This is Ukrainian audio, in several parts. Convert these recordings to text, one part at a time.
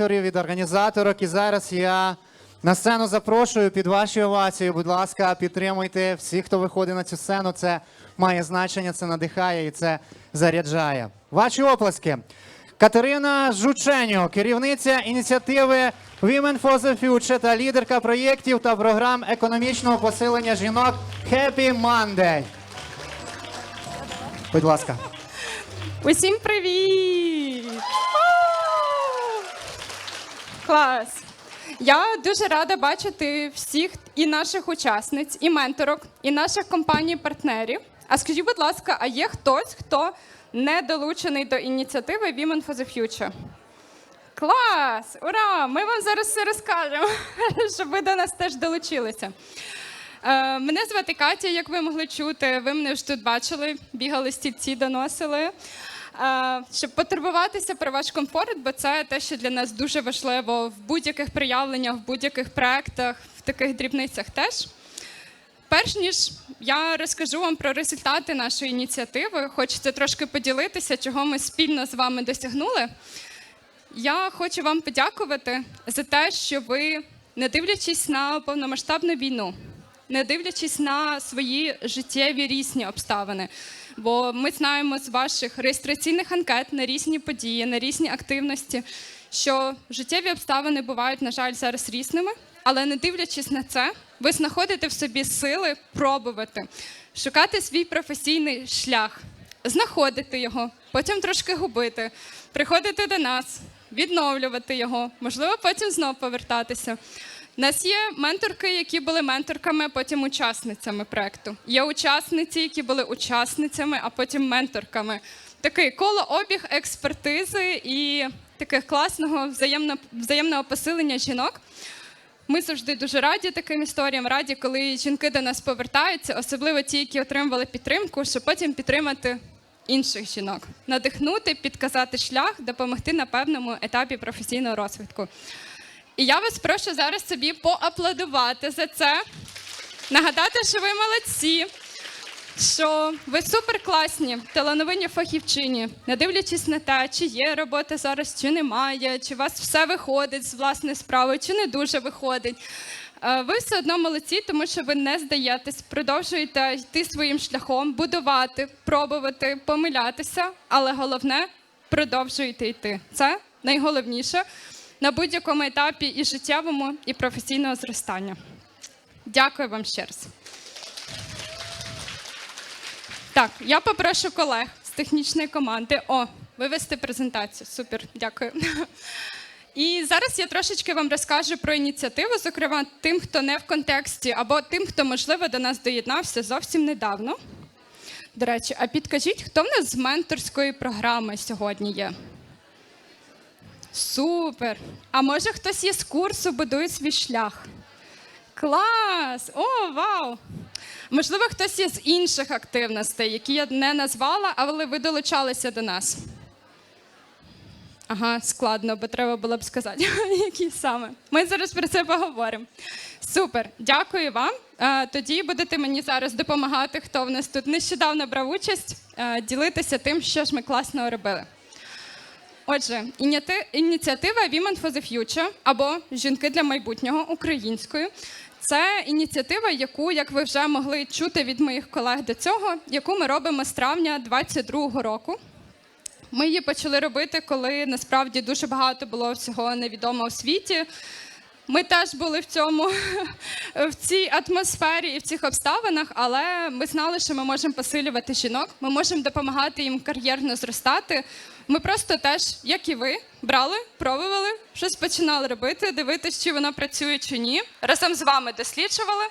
від організаторок. І зараз я на сцену запрошую під ваші овації. Будь ласка, підтримуйте всіх, хто виходить на цю сцену. Це має значення, це надихає і це заряджає. Ваші оплески. Катерина Жученьо, керівниця ініціативи Women for the Future та лідерка проєктів та програм економічного посилення жінок Happy Monday. Будь ласка. Усім привіт! Клас! Я дуже рада бачити всіх і наших учасниць, і менторок, і наших компаній-партнерів. А скажіть, будь ласка, а є хтось, хто не долучений до ініціативи Women for the Future? Клас! Ура! Ми вам зараз все розкажемо, щоб ви до нас теж долучилися. Е, Мене звати Катя, як ви могли чути, ви мене вже тут бачили, бігали стільці, доносили. Щоб потурбуватися про ваш комфорт, бо це те, що для нас дуже важливо в будь-яких проявленнях, в будь-яких проєктах, в таких дрібницях теж. Перш ніж я розкажу вам про результати нашої ініціативи, хочеться трошки поділитися, чого ми спільно з вами досягнули. Я хочу вам подякувати за те, що ви, не дивлячись на повномасштабну війну, не дивлячись на свої життєві різні обставини. Бо ми знаємо з ваших реєстраційних анкет на різні події, на різні активності, що життєві обставини бувають, на жаль, зараз різними, але не дивлячись на це, ви знаходите в собі сили пробувати, шукати свій професійний шлях, знаходити його, потім трошки губити, приходити до нас, відновлювати його, можливо, потім знов повертатися. У нас є менторки, які були менторками, а потім учасницями проекту. Є учасниці, які були учасницями, а потім менторками. Такий колообіг експертизи і таких класного взаємно, взаємного посилення жінок. Ми завжди дуже раді таким історіям, раді, коли жінки до нас повертаються, особливо ті, які отримували підтримку, щоб потім підтримати інших жінок, надихнути, підказати шлях, допомогти на певному етапі професійного розвитку. І я вас прошу зараз собі поаплодувати за це, нагадати, що ви молодці, що ви суперкласні, талановині фахівчині, не дивлячись на те, чи є робота зараз, чи немає, чи у вас все виходить з власної справи, чи не дуже виходить. Е, Ви все одно молодці, тому що ви не здаєтесь, продовжуєте йти своїм шляхом, будувати, пробувати, помилятися, але головне продовжуєте йти. Це найголовніше на будь-якому етапі і життєвому, і професійного зростання. Дякую вам ще раз. Так, я попрошу колег з технічної команди. О, вивести презентацію. Супер, дякую. І зараз я трошечки вам розкажу про ініціативу, зокрема, тим, хто не в контексті, або тим, хто, можливо, до нас доєднався зовсім недавно. До речі, а підкажіть, хто в нас з менторської програми сьогодні є? Супер! А може хтось є з курсу будує свій шлях? Клас! О, вау! Можливо, хтось є з інших активностей, які я не назвала, але ви долучалися до нас. Ага, складно, бо треба було б сказати, які саме. Ми зараз про це поговоримо. Супер, дякую вам. Е, Тоді будете мені зараз допомагати, хто в нас тут нещодавно брав участь, е, ділитися тим, що ж ми класного робили. Отже, ініціатива Women for the Future або Жінки для майбутнього українською. Це ініціатива, яку, як ви вже могли чути від моїх колег до цього, яку ми робимо з травня 2022 року. Ми її почали робити, коли насправді дуже багато було всього невідомого у світі. Ми теж були в цьому в цій атмосфері і в цих обставинах, але ми знали, що ми можемо посилювати жінок, ми можемо допомагати їм кар'єрно зростати. Ми просто теж, як і ви, брали, пробували, щось починали робити, дивитися, чи воно працює чи ні. Разом з вами досліджували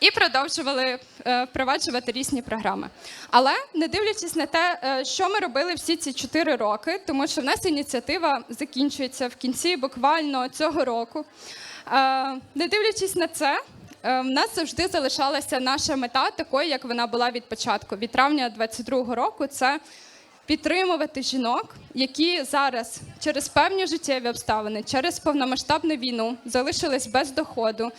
і продовжували е, впроваджувати різні програми. Але не дивлячись на те, е, що ми робили всі ці чотири роки, тому що в нас ініціатива закінчується в кінці буквально цього року. Е, Не дивлячись на це, в нас завжди залишалася наша мета такою, як вона була від початку. Від травня 22-го року це підтримувати жінок, які зараз через певні життєві обставини, через повномасштабну війну залишились без доходу.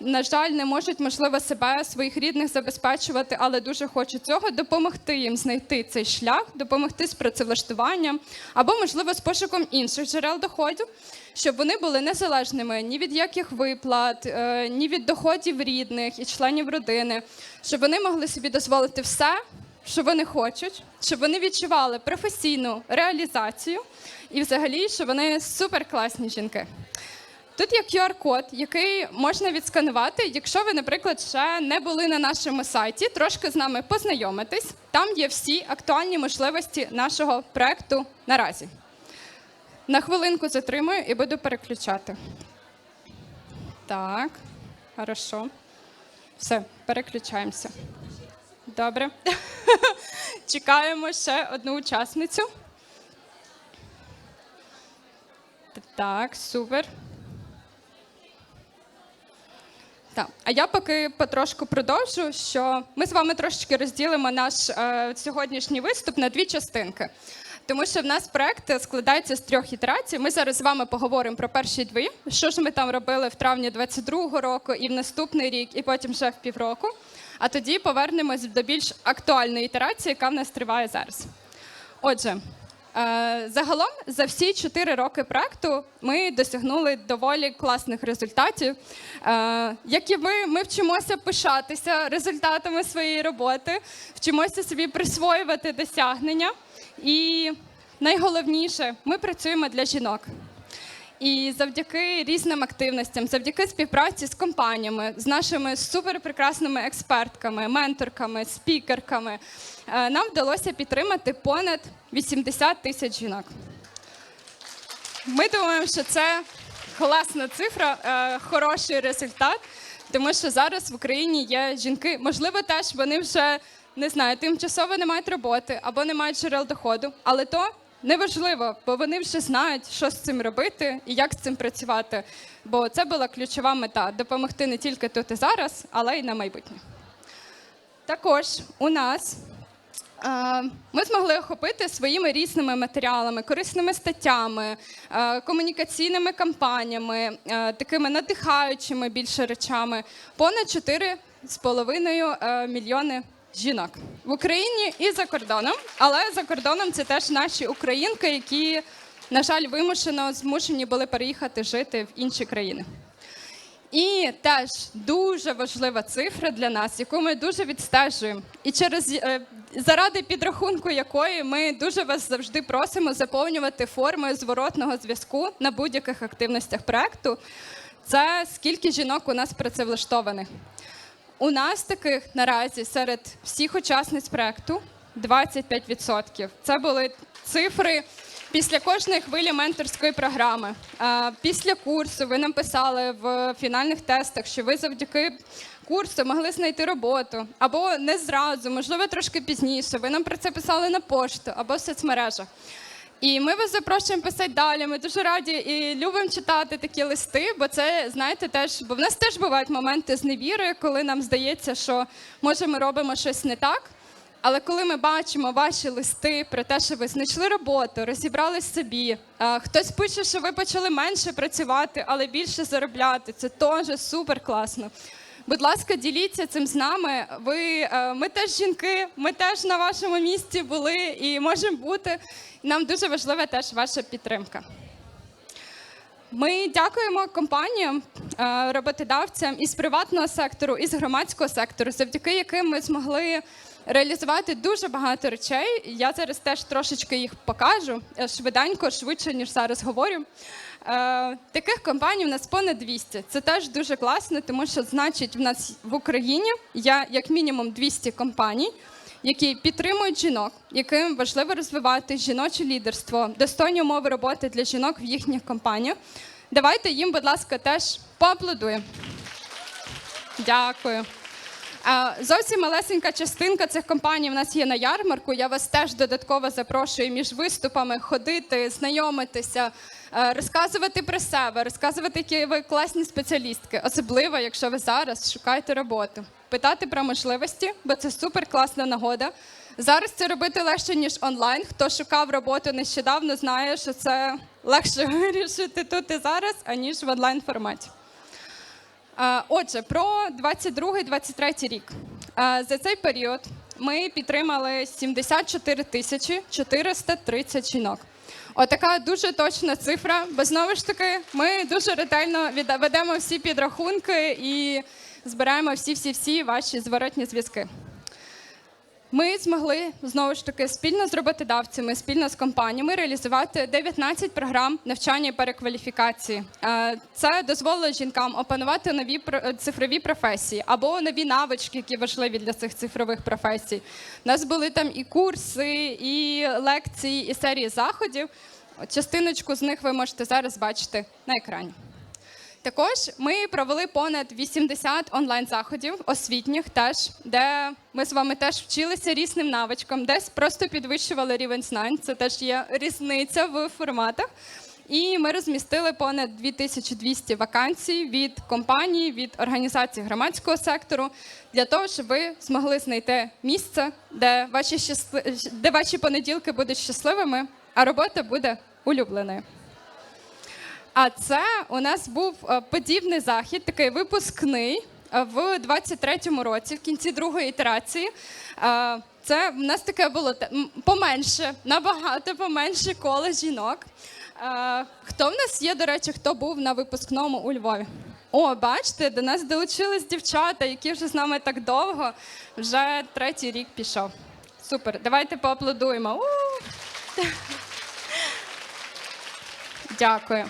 На жаль, не можуть можливо себе своїх рідних забезпечувати, але дуже хочуть цього допомогти їм знайти цей шлях, допомогти з працевлаштуванням або, можливо, з пошуком інших джерел доходу, щоб вони були незалежними ні від яких виплат, е, ні від доходів рідних і членів родини, щоб вони могли собі дозволити все, що вони хочуть, щоб вони відчували професійну реалізацію і, взагалі, що вони суперкласні жінки. Тут є QR-код, який можна відсканувати, якщо ви, наприклад, ще не були на нашому сайті, трошки з нами познайомитись. Там є всі актуальні можливості нашого проекту наразі. На хвилинку затримую і буду переключати. Так, хорошо. Все, переключаємося. Добре. Чекаємо ще одну учасницю. Так, супер. Так, а я поки потрошку продовжу, що ми з вами трошечки розділимо наш е, сьогоднішній виступ на дві частинки. Тому що в нас проект складається з трьох ітерацій. Ми зараз з вами поговоримо про перші дві, що ж ми там робили в травні 22-го року і в наступний рік, і потім ще в півроку. А тоді повернемось до більш актуальної ітерації, яка в нас триває зараз. Отже, е, загалом за всі чотири роки проекту ми досягнули доволі класних результатів. Е, Як і ви, ми вчимося пишатися результатами своєї роботи, вчимося собі присвоювати досягнення. І найголовніше, ми працюємо для жінок. І завдяки різним активностям, завдяки співпраці з компаніями, з нашими суперпрекрасними експертками, менторками, спікерками, е, нам вдалося підтримати понад 80 тисяч жінок. Ми думаємо, що це класна цифра, е, хороший результат, тому що зараз в Україні є жінки, можливо, теж вони вже не знаю, тимчасово не мають роботи або не мають джерел доходу, але то неважливо, бо вони вже знають, що з цим робити і як з цим працювати. Бо це була ключова мета допомогти не тільки тут і зараз, але й на майбутнє. Також у нас е, ми змогли охопити своїми різними матеріалами, корисними статтями, е, комунікаційними кампаніями, е, такими надихаючими більше речами понад 4,5 е, мільйони жінок в Україні і за кордоном. Але за кордоном це теж наші українки, які, на жаль, вимушено змушені були переїхати жити в інші країни. І теж дуже важлива цифра для нас, яку ми дуже відстежуємо, і через е, заради підрахунку якої ми дуже вас завжди просимо заповнювати формою зворотного зв'язку на будь-яких активностях проекту. Це скільки жінок у нас працевлаштованих. У нас таких наразі серед всіх учасниць проекту 25%. Це були цифри після кожної хвилі менторської програми. Після курсу ви нам писали в фінальних тестах, що ви завдяки курсу могли знайти роботу або не зразу, можливо, трошки пізніше. Ви нам про це писали на пошту або в соцмережах. І ми вас запрошуємо писати далі. Ми дуже раді і любимо читати такі листи, бо це знаєте теж, бо в нас теж бувають моменти зневіри, коли нам здається, що може ми робимо щось не так. Але коли ми бачимо ваші листи про те, що ви знайшли роботу, розібрались собі, хтось пише, що ви почали менше працювати, але більше заробляти, це теж супер класно. Будь ласка, діліться цим з нами. Ви, е, ми теж жінки, ми теж на вашому місці були і можемо бути. Нам дуже важлива теж ваша підтримка. Ми дякуємо компаніям, е, роботодавцям із приватного сектору, із громадського сектору, завдяки яким ми змогли реалізувати дуже багато речей. Я зараз теж трошечки їх покажу е, швиденько, швидше ніж зараз говорю. Е, Таких компаній в нас понад 200. Це теж дуже класно, тому що значить в нас в Україні є як мінімум 200 компаній, які підтримують жінок, яким важливо розвивати жіноче лідерство, достойні умови роботи для жінок в їхніх компаніях. Давайте їм, будь ласка, теж поаплодуємо. Дякую. Зовсім малесенька частинка цих компаній в нас є на ярмарку. Я вас теж додатково запрошую між виступами ходити, знайомитися, е, розказувати про себе, розказувати, які ви класні спеціалістки, особливо, якщо ви зараз шукаєте роботу, питати про можливості, бо це супер класна нагода Зараз це робити легше, ніж онлайн. Хто шукав роботу нещодавно, знає, що це легше вирішити тут і зараз, аніж в онлайн форматі. Е, Отже, про 22-23 рік. Е, За цей період ми підтримали 74 тисячі 430 жінок. Отака дуже точна цифра, бо знову ж таки ми дуже ретельно ведемо всі підрахунки і збираємо всі-всі-всі ваші зворотні зв'язки. Ми змогли знову ж таки спільно з роботодавцями, спільно з компаніями реалізувати 19 програм навчання і перекваліфікації. Е, Це дозволило жінкам опанувати нові про- цифрові професії або нові навички, які важливі для цих цифрових професій. У нас були там і курси, і лекції, і серії заходів. Частиночку з них ви можете зараз бачити на екрані. Також ми провели понад 80 онлайн-заходів освітніх, теж, де ми з вами теж вчилися різним навичкам, десь просто підвищували рівень знань. Це теж є різниця в форматах. І ми розмістили понад 2200 вакансій від компаній, від організацій громадського сектору для того, щоб ви змогли знайти місце, де ваші щасли... де ваші понеділки будуть щасливими, а робота буде улюбленою. А це у нас був е, подібний захід, такий випускний е, в 23-му році, в кінці другої ітерації. Е, Це в нас таке було поменше, набагато поменше коло жінок. Хто в нас є, до речі, хто був на випускному у Львові? О, бачите, до нас долучились дівчата, які вже з нами так довго, вже третій рік пішов. Супер, давайте поаплодуємо. Дякую.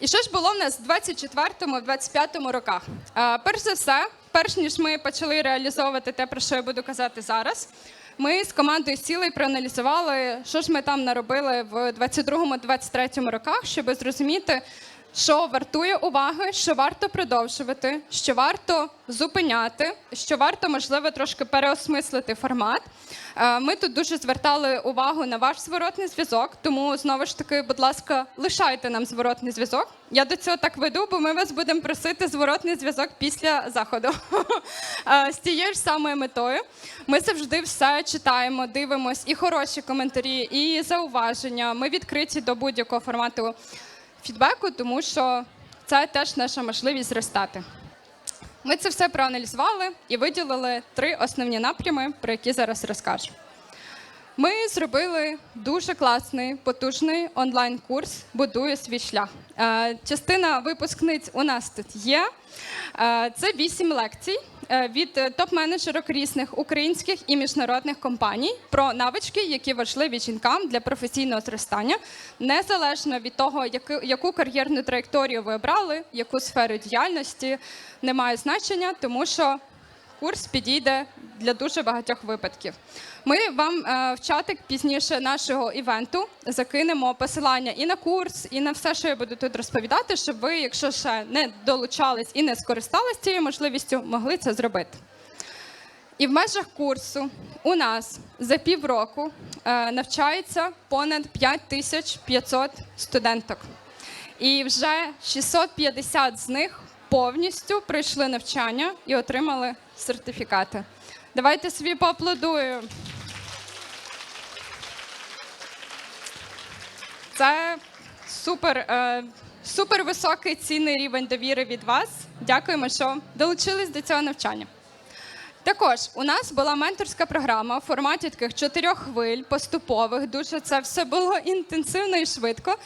І що ж було в нас в 24-25 роках? Е, Перш за все, перш ніж ми почали реалізовувати те, про що я буду казати зараз, ми з командою сіли і проаналізували, що ж ми там наробили в 22-23 роках, щоб зрозуміти, що вартує уваги, що варто продовжувати, що варто зупиняти, що варто, можливо, трошки переосмислити формат. Е, Ми тут дуже звертали увагу на ваш зворотний зв'язок, тому знову ж таки, будь ласка, лишайте нам зворотний зв'язок. Я до цього так веду, бо ми вас будемо просити зворотний зв'язок після заходу. Е, З тією ж самою метою. Ми завжди все читаємо, дивимось, і хороші коментарі, і зауваження. Ми відкриті до будь-якого формату фідбеку, тому що це теж наша можливість зростати. Ми це все проаналізували і виділили три основні напрями, про які зараз розкажу. Ми зробили дуже класний, потужний онлайн-курс Будую свій шлях. Е, Частина випускниць у нас тут є. Е, Це вісім лекцій е, від топ-менеджерок різних українських і міжнародних компаній про навички, які важливі жінкам для професійного зростання, незалежно від того, яку, кар'єрну траєкторію ви обрали, яку сферу діяльності, не має значення, тому що курс підійде для дуже багатьох випадків. Ми вам е, в чатик пізніше нашого івенту закинемо посилання і на курс, і на все, що я буду тут розповідати, щоб ви, якщо ще не долучались і не скористались цією можливістю, могли це зробити. І в межах курсу у нас за півроку е, навчається понад 5500 студенток. І вже 650 з них повністю пройшли навчання і отримали сертифікати. Давайте собі поаплодуємо. Це супер, е, супер високий цінний рівень довіри від вас. Дякуємо, що долучились до цього навчання. Також у нас була менторська програма в форматі таких чотирьох хвиль, поступових. Дуже це все було інтенсивно і швидко. Е,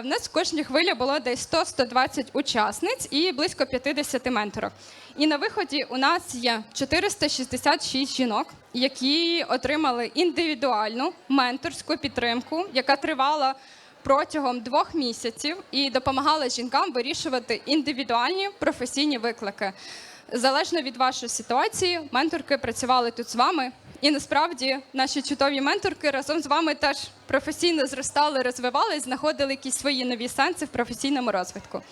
в нас в кожній хвилі було десь 100-120 учасниць і близько 50 менторок. І на виході у нас є 466 жінок, які отримали індивідуальну менторську підтримку, яка тривала протягом двох місяців і допомагала жінкам вирішувати індивідуальні професійні виклики. Залежно від вашої ситуації, менторки працювали тут з вами. І насправді наші чудові менторки разом з вами теж професійно зростали, розвивались, знаходили якісь свої нові сенси в професійному розвитку.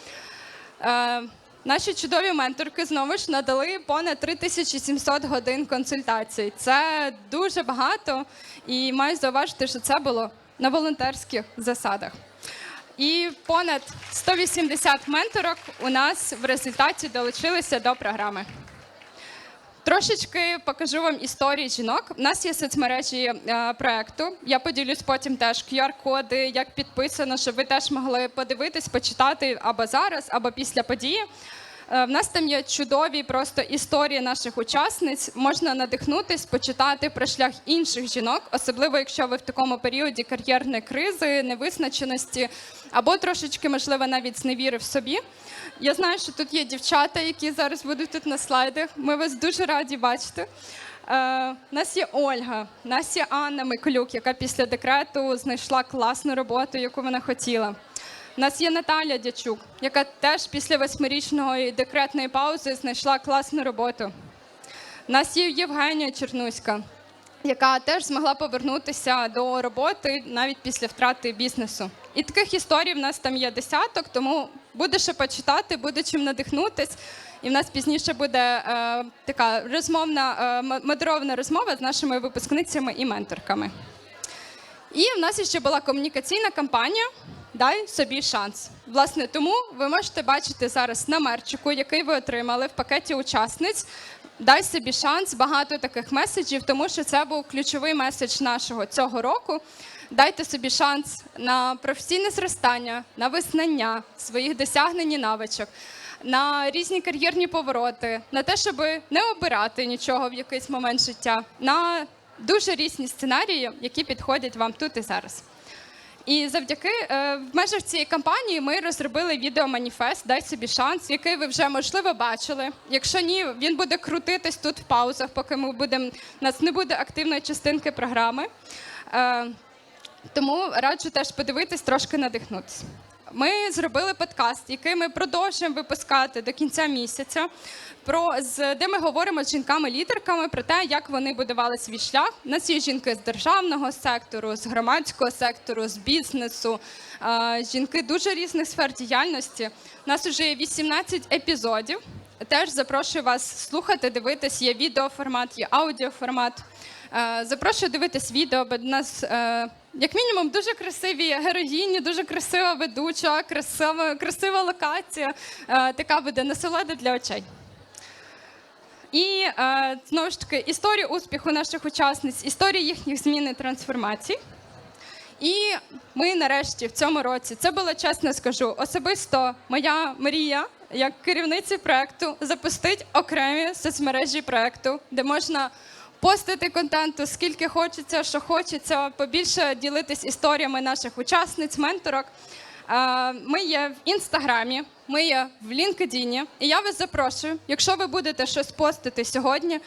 Е, наші чудові менторки знову ж надали понад 3700 годин консультацій. Це дуже багато, і маю зауважити, що це було на волонтерських засадах. І понад 180 менторок у нас в результаті долучилися до програми. Трошечки покажу вам історії жінок. У нас є соцмережі е, проекту. Я поділюсь потім теж QR-коди, як підписано, щоб ви теж могли подивитись, почитати або зараз, або після події. Е, В нас там є чудові просто історії наших учасниць. Можна надихнутись, почитати про шлях інших жінок, особливо якщо ви в такому періоді кар'єрної кризи, невизначеності, або трошечки, можливо, навіть зневіри в собі. Я знаю, що тут є дівчата, які зараз будуть тут на слайдах. Ми вас дуже раді бачити. Е, У нас є Ольга, нас є Анна Миколюк, яка після декрету знайшла класну роботу, яку вона хотіла. Нас є Наталя Дячук, яка теж після восьмирічної декретної паузи знайшла класну роботу. Нас є Євгенія Чернуська, яка теж змогла повернутися до роботи навіть після втрати бізнесу. І таких історій в нас там є десяток, тому буде що почитати, буде чим надихнутись. І в нас пізніше буде е, така розмовна, е, модерована розмова з нашими випускницями і менторками. І в нас ще була комунікаційна кампанія Дай собі шанс. Власне, тому ви можете бачити зараз на мерчику, який ви отримали в пакеті учасниць. Дай собі шанс, багато таких меседжів, тому що це був ключовий меседж нашого цього року. Дайте собі шанс на професійне зростання, на визнання своїх досягнень і навичок, на різні кар'єрні повороти, на те, щоб не обирати нічого в якийсь момент життя, на дуже різні сценарії, які підходять вам тут і зараз. І завдяки е, в межах цієї кампанії ми розробили відеоманіфест Дай собі шанс, який ви вже можливо бачили. Якщо ні, він буде крутитись тут в паузах, поки ми будемо нас не буде активної частинки програми. Е, тому раджу теж подивитись, трошки надихнутися. Ми зробили подкаст, який ми продовжуємо випускати до кінця місяця, про з де ми говоримо з жінками-лідерками про те, як вони будували свій шлях. У нас є жінки з державного сектору, з громадського сектору, з бізнесу, е, жінки дуже різних сфер діяльності. У нас вже є 18 епізодів. Теж запрошую вас слухати, дивитись. Є відеоформат, є аудіоформат. Е, Запрошую дивитись відео, бо в нас, е, як мінімум, дуже красиві героїні, дуже красива ведуча, красива, красива локація. Е, Така буде насолода для очей. І е, знову ж таки історії успіху наших учасниць, історії їхніх змін і трансформацій. І ми нарешті в цьому році, це було чесно скажу, особисто моя мрія як керівниці проекту запустити окремі соцмережі проекту, де можна постити контенту скільки хочеться, що хочеться, побільше ділитись історіями наших учасниць, менторок. Е, Ми є в інстаграмі, ми є в LinkedIn. І я вас запрошую, якщо ви будете щось постити сьогодні,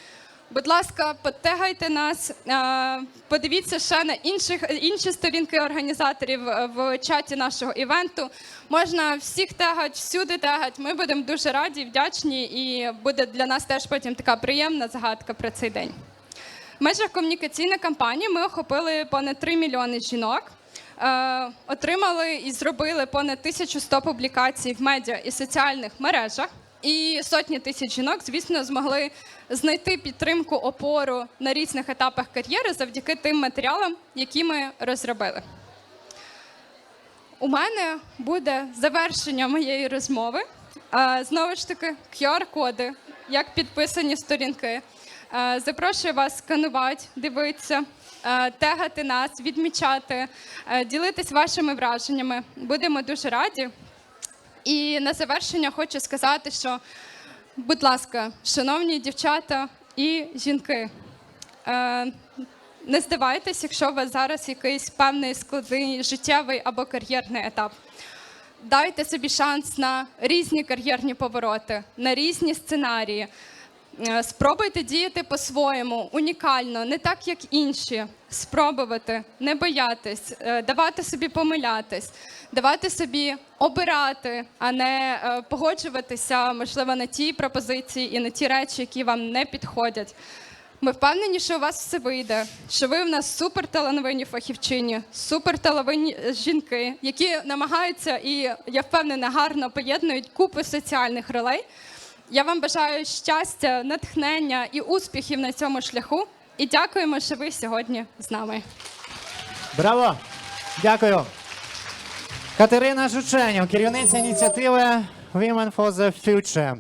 будь ласка, подтегайте нас, е, подивіться ще на інших інші сторінки організаторів е, в чаті нашого івенту. Можна всіх тегати, всюди тегати. Ми будемо дуже раді, вдячні, і буде для нас теж потім така приємна згадка про цей день. Межах комунікаційної кампанії ми охопили понад 3 мільйони жінок. Е, отримали і зробили понад 1100 публікацій в медіа і соціальних мережах. І сотні тисяч жінок, звісно, змогли знайти підтримку, опору на різних етапах кар'єри завдяки тим матеріалам, які ми розробили. У мене буде завершення моєї розмови. Е, Знову ж таки, QR-коди, як підписані сторінки. Е, Запрошую вас сканувати, дивитися, е, тегати нас, відмічати, е, ділитись вашими враженнями. Будемо дуже раді. І на завершення хочу сказати, що, будь ласка, шановні дівчата і жінки, не здавайтесь, якщо у вас зараз якийсь певний складний життєвий або кар'єрний етап. Дайте собі шанс на різні кар'єрні повороти, на різні сценарії. Е, Спробуйте діяти по-своєму, унікально, не так, як інші. Спробувати, не боятись, е, давати собі помилятись, давати собі обирати, а не е, погоджуватися, можливо, на ті пропозиції і на ті речі, які вам не підходять. Ми впевнені, що у вас все вийде, що ви в нас суперталановинні фахівчині, суперталановинні жінки, які намагаються і я впевнена гарно поєднують купу соціальних ролей. Я вам бажаю щастя, натхнення і успіхів на цьому шляху. І дякуємо, що ви сьогодні з нами. Браво! Дякую. Катерина Жученів, керівниця ініціативи Women for the Future.